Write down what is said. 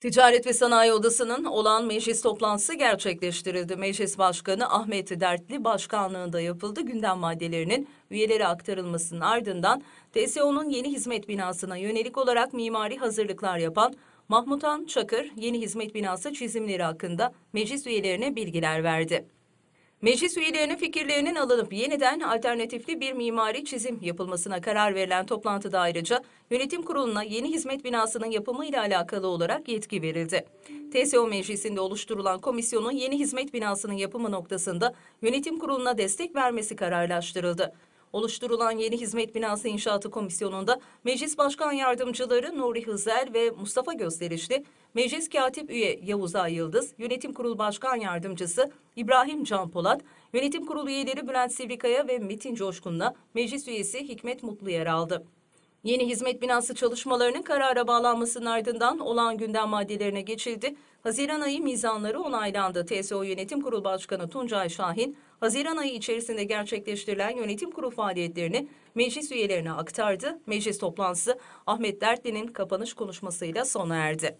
Ticaret ve Sanayi Odası'nın olan meclis toplantısı gerçekleştirildi. Meclis Başkanı Ahmet Dertli başkanlığında yapıldı. Gündem maddelerinin üyelere aktarılmasının ardından TSO'nun yeni hizmet binasına yönelik olarak mimari hazırlıklar yapan Mahmutan Çakır yeni hizmet binası çizimleri hakkında meclis üyelerine bilgiler verdi. Meclis üyelerinin fikirlerinin alınıp yeniden alternatifli bir mimari çizim yapılmasına karar verilen toplantıda ayrıca yönetim kuruluna yeni hizmet binasının yapımı ile alakalı olarak yetki verildi. TSO meclisinde oluşturulan komisyonun yeni hizmet binasının yapımı noktasında yönetim kuruluna destek vermesi kararlaştırıldı. Oluşturulan yeni hizmet binası inşaatı komisyonunda Meclis Başkan Yardımcıları Nuri Hızel ve Mustafa Gösterişli, Meclis Katip Üye Yavuz Ay Yönetim Kurulu Başkan Yardımcısı İbrahim Can Polat, Yönetim Kurulu üyeleri Bülent Sivrikaya ve Metin Coşkun'la Meclis üyesi Hikmet Mutlu yer aldı. Yeni hizmet binası çalışmalarının karara bağlanmasının ardından olağan gündem maddelerine geçildi. Haziran ayı mizanları onaylandı. TSO Yönetim Kurulu Başkanı Tuncay Şahin, Haziran ayı içerisinde gerçekleştirilen yönetim kurulu faaliyetlerini meclis üyelerine aktardı. Meclis toplantısı Ahmet Dertli'nin kapanış konuşmasıyla sona erdi.